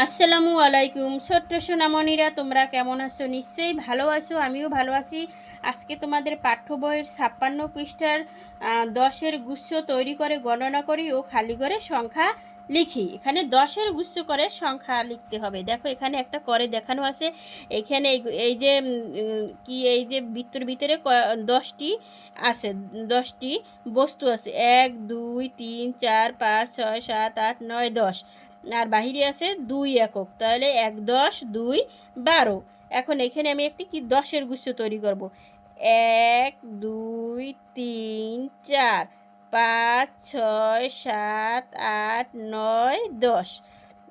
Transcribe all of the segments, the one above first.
আসসালামু আলাইকুম, ছোট্ট সোনামণিরা, তোমরা কেমন আছো? নিশ্চয়ই ভালো আছো, আমিও ভালো আছি। আজকে তোমাদের পাঠ্য বইয়ের ছাপ্পান্ন পৃষ্ঠার দশের গুচ্ছ তৈরি করে গণনা করি ও খালি করে সংখ্যা লিখি। এখানে দশের গুচ্ছ করে সংখ্যা লিখতে হবে। দেখো, এখানে একটা করে দেখানো আছে। এখানে এই- যে কি, এই যে ভিতরে ক- দশটি আছে, দশটি বস্তু আছে। এক, দুই, তিন, চার, পাঁচ, ছয়, সাত, আট, নয়, দশ। আর বাহিরে আছে দুই একক, তাহলে এক, দশ, দুই, বারো। এখন এখানে আমি একটি কি দশের গুচ্ছ তৈরি করব। এক, দুই, তিন, চার, পাঁচ, ছয়, সাত, আট, নয়, দশ।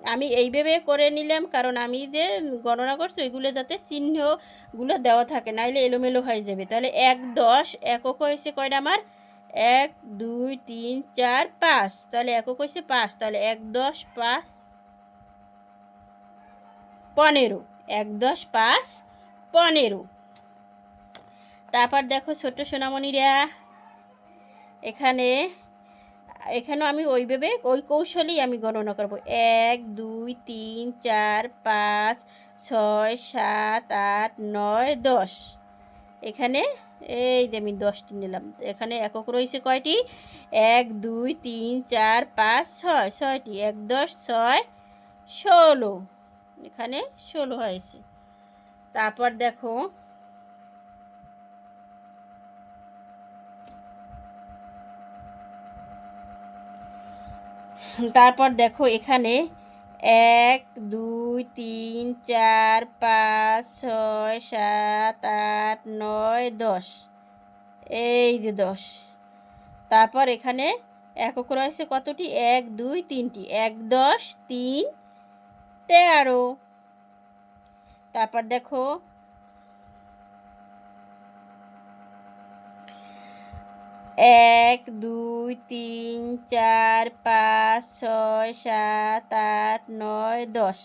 আমি এইভাবে করে নিলাম, কারণ আমি যে গণনা করছি, ওইগুলো যাতে চিহ্নগুলো দেওয়া থাকে, নাইলে এলোমেলো হয়ে যাবে। তাহলে এক, দশ, একক হয়েছে কয়টা আমার? এক, দুই, তিন, চার, পাঁচ। তাহলে একক হয়েছে পাঁচ। তাহলে এক, দশ, পাঁচ, পনেরো। এক, দশ, পাঁচ, পনেরো। তারপর দেখো ছোট্ট সোনামণিরা, এখানে, এখানেও আমি ওইভাবে, ওই কৌশলেই আমি গণনা করব। এক, দুই, তিন, চার, পাঁচ, ছয়, সাত, আট, নয়, দশ। এখানে এই যে আমি দশটি নিলাম। এখানে একক রয়েছে কয়টি? এক, দুই, তিন, চার, পাঁচ, ছয়। ছয়টি। এক, দশ, ছয়, ষোলো। এখানে ষোলো হয়েছে। তারপর দেখো তারপর দেখো এখানে এক দুই, তিন, চার, পাঁচ, ছয়, সাত, আট, নয়, দশ। এই যে দশ। তারপর এখানে একক রয়েছে কতটি? এক, দুই, তিনটি। এক, দশ, তিন, তেরো। তারপর দেখো, এক, দুই, তিন, চার, পাঁচ, ছয়, সাত, আট, নয়, দশ।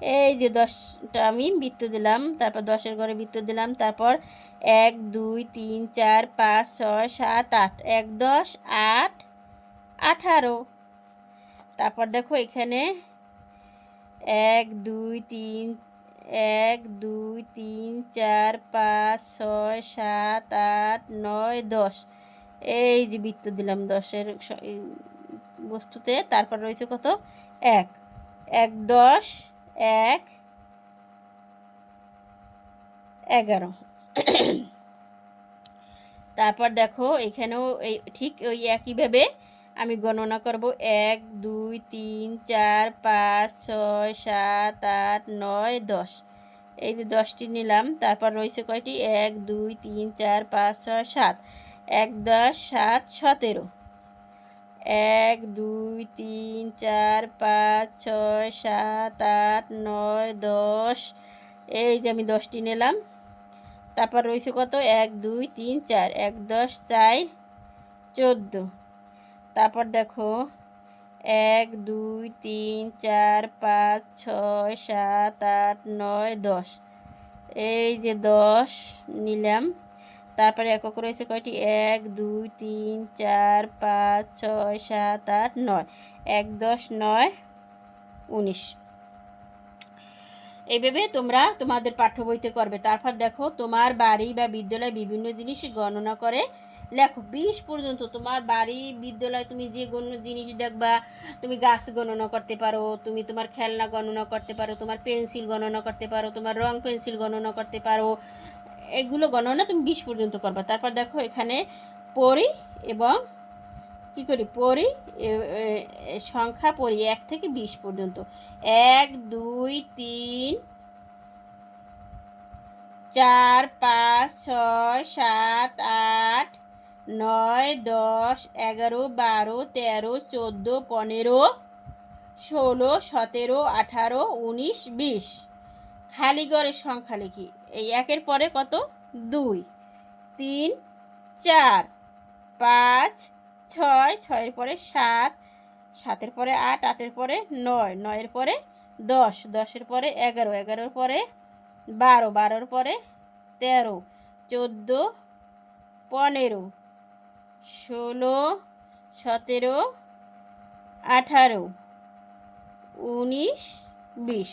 এই যে দশটা আমি বৃত্ত দিলাম, তারপর দশের ঘরে বৃত্ত দিলাম, তারপর এক, দুই, তিন, চার, পাঁচ, ছয়, সাত, আট, এক, দশ, আট, আঠারো। তারপর দেখো এখানে এক, দুই, তিন, এক, দুই, তিন, চার, পাঁচ, ছয়, সাত, আট, নয়, দশ। এই যে বৃত্ত দিলাম দশের বস্তুতে, তারপর রয়েছে কত? এক। এক, দশ এক, এগারো। তারপর দেখো, এখানেও এই, ঠিক ওই একইভাবে আমি গণনা করব। এক, দুই, তিন, চার, পাঁচ, ছয়, সাত, আট, নয়, দশ। এই যে দশটি নিলাম, তারপর রয়েছে কয়টি? এক, দুই, তিন, চার, পাঁচ, ছয়, সাত। এক, দশ, সাত, সতেরো। এক, দুই, তিন, চার, পাঁচ, ছয়, সাত, আট, নয়, দশ। এই যে আমি দশটি নিলাম। তারপর রয়েছে কত? এক, দুই, তিন, চার। এক, দশ, চার, চোদ্দ। তারপর দেখো, এক, দুই, তিন, চার, পাঁচ, ছয়, সাত, আট, নয়, দশ। এই যে দশ নিলাম। তারপরে একক রয়েছে কয়টি? এক, দুই, তিন, চার, পাঁচ, ছয়, সাত, আট, নয়। এক, দশ, নয়, উনিশ। এইভাবে তোমরা তোমাদের পাঠ্য বইতে করবে। তারপর দেখো, তোমার বাড়ি বা বিদ্যালয়ে বিভিন্ন জিনিস গণনা করে লেখো। বিশ পর্যন্ত তোমার বাড়ি, বিদ্যালয়, তুমি যে গণ জিনিস দেখবা, তুমি গাছ গণনা করতে পারো, তুমি তোমার খেলনা গণনা করতে পারো, তোমার পেন্সিল গণনা করতে পারো, তোমার রং পেন্সিল গণনা করতে পারো এগুলো গণনা তুমি বিশ পর্যন্ত করবা। তারপর দেখো এখানে পড়ি এবং কি করি? এ- সংখ্যা পড়ি এক থেকে বিশ পর্যন্ত। এক, দুই, তিন, চার, পাঁচ, ছয়, সাত, আট, নয়, দশ, এগারো, বারো, তেরো, চোদ্দ, পনেরো, ষোলো, সতেরো, আঠারো, উনিশ, বিশ। খালি গড়ের সংখ্যা লিখি। এই একের পরে কত? দুই। তিন, চার, পাঁচ, ছয়, ছয়ের পরে সাত, সাতের পরে আট, আটের পরে নয়, নয়ের পরে দশ, দশের পরে এগারো, এগারোর পরে বারো, বারোর পরে তেরো, চোদ্দ, পনেরো, ষোলো, সতেরো, আঠারো, উনিশ, বিশ।